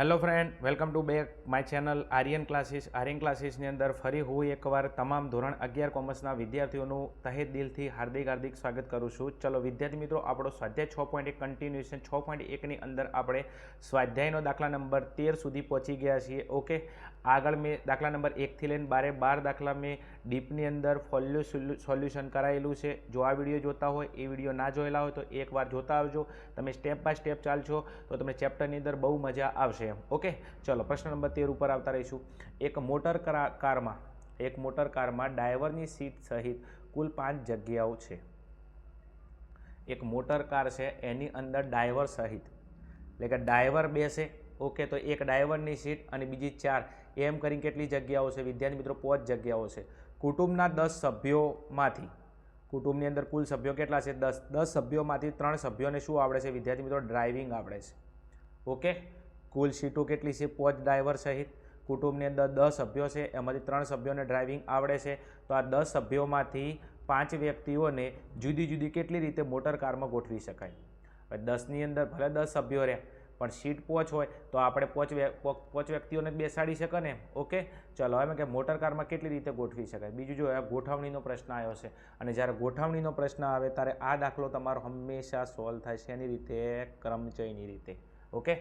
Hello friend welcome to back my channel Aryan classes Aryan ક્લાસીસની અંદર ફરી હું એકવાર તમામ ધોરણ અગિયાર કોમર્સના વિદ્યાર્થીઓનું તહે દિલથી હાર્દિક હાર્દિક સ્વાગત કરું છું. ચલો, વિદ્યાર્થી મિત્રો, આપણો સ્વાધ્યાય છ પોઈન્ટ એક કન્ટિન્યુએશન છ પોઈન્ટ એકની અંદર આપણે સ્વાધ્યાયનો દાખલા નંબર તેર સુધી પહોંચી ગયા છીએ. ઓકે આગળ મેં દાખલા નંબર એકથી લઈને બારે બાર દાખલા મેં ડીપની અંદર ફોલ્યુ સોલ્યુશન કરાયેલું છે. જો આ વીડિયો જોતા હોય, એ વીડિયો ના જોયેલા હોય તો એકવાર જોતા આવજો. તમે સ્ટેપ બાય સ્ટેપ ચાલશો તો તમને ચેપ્ટરની અંદર બહુ મજા આવશે. એમ. ઓકે? ચલો, પ્રશ્ન નંબર તેર ઉપર આવતા રહીશું. એક મોટર કરા- કારમાં, એક મોટર કારમાં ડ્રાઈવરની સીટ સહિત કુલ પાંચ જગ્યાઓ છે. એક મોટર કાર છે, એની અંદર ડ્રાઈવર સહિત. એટલે કે ડ્રાઈવર બેસે, ઓકે, તો એક ડ્રાઈવરની સીટ અને બીજી ચાર. એમ કરીને કેટલી જગ્યાઓ છે? વિદ્યાર્થી મિત્રો, પાંચ જગ્યાઓ છે. કુટુંબના દસ સભ્યોમાંથી, કુટુંબની અંદર કુલ સભ્યો કેટલા છે? દસ. દસ સભ્યોમાંથી ત્રણ સભ્યોને શું આવડે છે? વિદ્યાર્થી મિત્રો, ડ્રાઇવિંગ આવડે છે. ઓકે? કુલ સીટો કેટલી છે? પાંચ ડ્રાઈવર સહિત. કુટુંબની અંદર દસ સભ્યો છે. એમાંથી ત્રણ સભ્યોને ડ્રાઇવિંગ આવડે છે. તો આ દસ સભ્યોમાંથી પાંચ વ્યક્તિઓને જુદી જુદી કેટલી રીતે મોટર કારમાં ગોઠવી શકાય? દસની અંદર ભલે દસ સભ્યો રહે, પણ સીટ પોચ હોય, તો આપણે પોચ પોચ વ્યક્તિઓને બેસાડી શકે ને? ઓકે? ચલો, હવે કે મોટર કારમાં કેટલી રીતે ગોઠવી શકાય? બીજું જો ગોઠવણીનો પ્રશ્ન આવ્યો છે. અને જ્યારે ગોઠવણીનો પ્રશ્ન આવે, ત્યારે આ દાખલો તમારો હંમેશા સોલ્વ થાય છે એની રીતે, ક્રમચયની રીતે. ઓકે?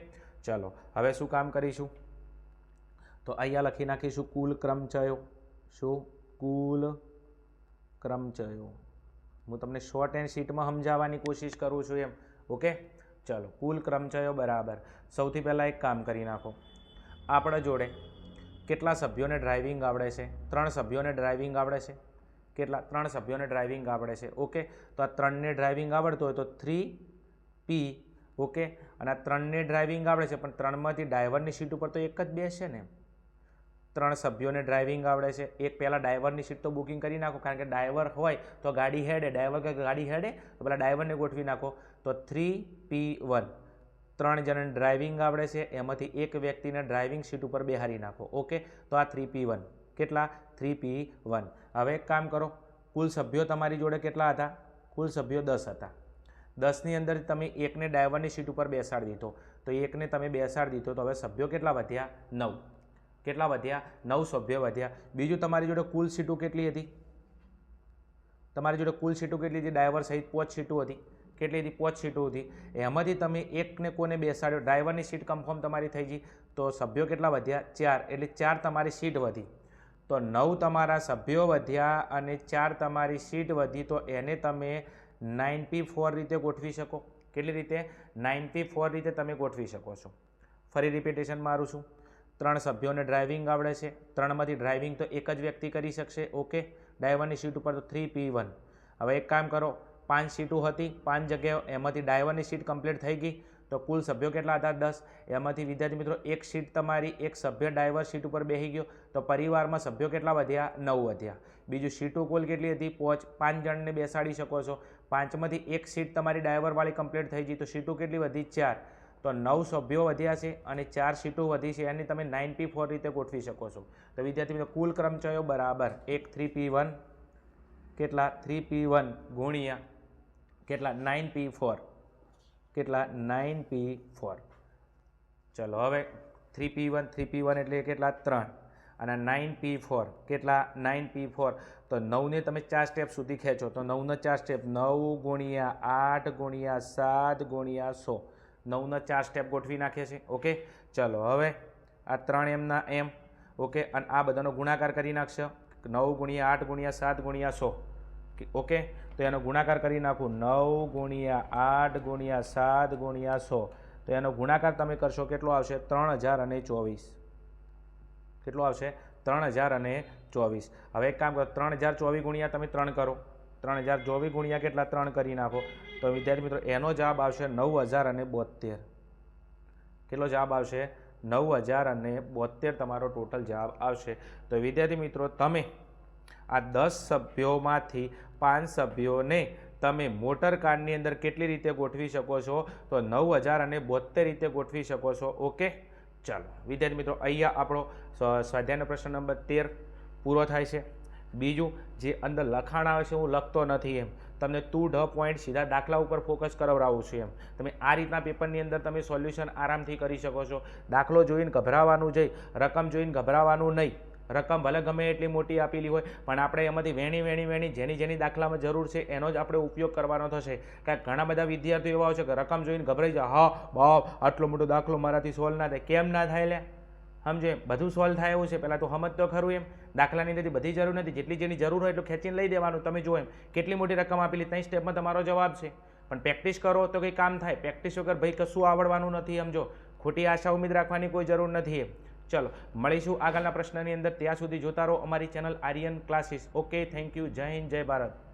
ચલો, હવે શું કામ કરીશું? તો અહીંયા લખી નાખીશું કુલ ક્રમચયો. શું? કુલ ક્રમચયો. હું તમને શોર્ટ એન્ડ શીટમાં સમજાવવાની કોશિશ કરું છું એમ. ઓકે ચલો, કુલ ક્રમચયો બરાબર. સૌથી પહેલાં એક કામ કરી નાખો. આપણા જોડે કેટલા સભ્યોને ડ્રાઇવિંગ આવડે છે? ત્રણ સભ્યોને ડ્રાઇવિંગ આવડે છે? કેટલા? ત્રણ સભ્યોને ડ્રાઇવિંગ આવડે છે. ઓકે તો આ ત્રણને ડ્રાઇવિંગ આવડતું હોય તો થ્રી પી ઓકે? અને આ ત્રણને ડ્રાઇવિંગ આવડે છે, પણ ત્રણમાંથી ડ્રાઈવરની સીટ ઉપર તો એક જ બેસે ને. ત્રણ સભ્યોને ડ્રાઇવિંગ આવડે છે. એક પહેલાં ડ્રાઈવરની સીટ તો બુકિંગ કરી નાખો, કારણ કે ડ્રાઈવર હોય તો ગાડી હેડે ડ્રાઈવર કે ગાડી હેડે, તો પહેલાં ડ્રાઈવરને ગોઠવી નાખો. તો થ્રી પી વન ત્રણ જણને ડ્રાઇવિંગ આવડે છે, એમાંથી એક વ્યક્તિને ડ્રાઇવિંગ સીટ ઉપર બેહારી નાખો. ઓકે? તો આ થ્રી પી વન કેટલા? થ્રી પી વન હવે એક કામ કરો. કુલ સભ્યો તમારી જોડે કેટલા હતા? કુલ સભ્યો દસ હતા. દસની અંદર તમે એકને ડ્રાઈવરની સીટ ઉપર બેસાડી દીધો, તો એકને તમે બેસાડી દીધો, તો હવે સભ્યો કેટલા વધ્યા? નવ. કેટલા વધ્યા? નવ સભ્યો વધ્યા. બીજું તમારી જોડે કુલ સીટો કેટલી હતી? તમારી જોડે કુલ સીટો કેટલી હતી? ડ્રાઈવર સહિત પોચ સીટો હતી. કેટલી હતી? પાંચ સીટો હતી. એમાંથી તમે એકને કોને બેસાડ્યો? ડ્રાઈવરની સીટ કન્ફર્મ તમારી થઈ ગઈ. તો સભ્યો કેટલા વધ્યા? ચાર. એટલે ચાર તમારી સીટ વધી. તો નવ તમારા સભ્યો વધ્યા અને ચાર તમારી સીટ વધી, તો એને તમે નાઇન્ટી ફોર રીતે ગોઠવી શકો. કેટલી રીતે? નાઇન પી ફોર રીતે તમે ગોઠવી શકો છો. ફરી રિપીટેશન મારું છું ત્રણ સભ્યોને ડ્રાઇવિંગ આવડે છે. ત્રણમાંથી ડ્રાઇવિંગ તો એક જ વ્યક્તિ કરી શકશે. ઓકે? ડ્રાઈવરની સીટ ઉપર તો થ્રી પી વન. હવે એક કામ કરો. પાંચ સીટો હતી, પાંચ જગ્યાઓ, એમાંથી ડ્રાઈવરની સીટ કમ્પ્લીટ થઈ ગઈ. તો કુલ સભ્યો કેટલા હતા? દસ. એમાંથી વિદ્યાર્થી મિત્રો, એક સીટ તમારી, એક સભ્ય ડ્રાઈવર સીટ ઉપર બેસી ગયો. તો પરિવારમાં સભ્યો કેટલા વધ્યા? નવ વધ્યા. બીજું સીટો કુલ કેટલી હતી? પોચ. પાંચ જણને બેસાડી શકો છો. પાંચમાંથી એક સીટ તમારી ડ્રાઈવરવાળી કમ્પ્લીટ થઈ ગઈ. તો સીટો કેટલી વધી? ચાર. તો નવ સભ્યો વધ્યા છે અને ચાર સીટો વધી છે. એની તમે નાઇન પી ફોર રીતે ગોઠવી શકો છો. તો વિદ્યાર્થી મિત્રો, કુલ ક્રમચયો બરાબર એક થ્રી પી વન કેટલા? થ્રી પી વન ગુણ્યા કેટલા? નાઇન પી ફોર કેટલા? Nine P four. ચલો હવે three P one, three P one એટલે કેટલા? ત્રણ. અને નાઇન પી ફોર, કેટલા? Nine P four. તો નવને તમે ચાર સ્ટેપ સુધી ખેંચો. તો નવનો ચાર સ્ટેપ નવ ગુણ્યા આઠ ગુણ્યા સાત ગુણ્યા સો. નવનો ચાર સ્ટેપ ગોઠવી નાખે છે. ઓકે? ચલો હવે આ ત્રણ એમના એમ. ઓકે? અને આ બધાનો ગુણાકાર કરી નાખશો. નવ ગુણ્યા આઠ ગુણ્યા સાત ગુણ્યા સો. ઓકે? તો એનો ગુણાકાર કરી નાખું. નવ ગુણ્યા આઠ ગુણ્યા સાત ગુણ્યા સો. તો એનો ગુણાકાર તમે કરશો કેટલો આવશે? ત્રણ હજાર અને ચોવીસ. કેટલો આવશે? ત્રણ હજાર અને ચોવીસ. હવે એક કામ કરો, ત્રણ હજાર ચોવીસ ગુણ્યા તમે ત્રણ કરો. ત્રણ હજાર ચોવીસ ગુણ્યા કેટલા? ત્રણ કરી નાખો. તો વિદ્યાર્થી મિત્રો, એનો જવાબ આવશે નવ હજાર અને બોતેર કેટલો જવાબ આવશે? નવ હજાર અને બોતેર તમારો ટોટલ જવાબ આવશે. તો વિદ્યાર્થી મિત્રો, તમે આ દસ સભ્યોમાંથી પાંચ સભ્યોને તમે મોટર કારની અંદર કેટલી રીતે ગોઠવી શકો છો? તો નવ હજાર અને બોતેર રીતે ગોઠવી શકો છો. ઓકે? ચાલો, વિદ્યાર્થી મિત્રો, અહીંયા આપણો સ્વ- સ્વાધ્યાયનો પ્રશ્ન નંબર તેર પૂરો થાય છે. બીજું, જે અંદર લખાણ આવે છે, હું લખતો નથી એમ. તમને ટુ ઢ પોઈન્ટ સીધા દાખલા ઉપર ફોકસ કરાવડાવું છું એમ. તમે આ રીતના પેપરની અંદર તમે સોલ્યુશન આરામથી કરી શકો છો. દાખલો જોઈને ગભરાવાનું જઈ રકમ જોઈને ગભરાવાનું નહીં. રકમ ભલે ગમે એટલી મોટી આપેલી હોય, પણ આપણે એમાંથી વેણી વેણી વેણી જેની જેની દાખલામાં જરૂર છે, એનો જ આપણે ઉપયોગ કરવાનો થશે. કારણ ઘણા બધા વિદ્યાર્થીઓ એવા છે કે રકમ જોઈને ગભરાઈ જાય. હા, બાપ, આટલો મોટો દાખલો મારાથી સોલ્વ ના થાય. કેમ ના થાય લે? સમજે? બધું સોલ્વ થાય એવું છે. પહેલાં તો સમજ તો ખરું એમ. દાખલાની અંદરથી બધી જરૂર નથી. જેટલી જેની જરૂર હોય એટલું ખેંચીને લઈ દેવાનું. તમે જો એમ. કેટલી મોટી રકમ આપેલી? ત્રણ સ્ટેપમાં તમારો જવાબ છે. પણ પ્રેક્ટિસ કરો તો કંઈ કામ થાય. પ્રેક્ટિસ વગર ભાઈ કશું આવડવાનું નથી, સમજો. ખોટી આશા, ઉમેદ રાખવાની કોઈ જરૂર નથી એમ. ચલો, મળીશું આગળના પ્રશ્નની અંદર. ત્યાં સુધી જોતા રહો અમારી channel Aryan classes. Okay thank you જય હિન્દ, જય ભારત.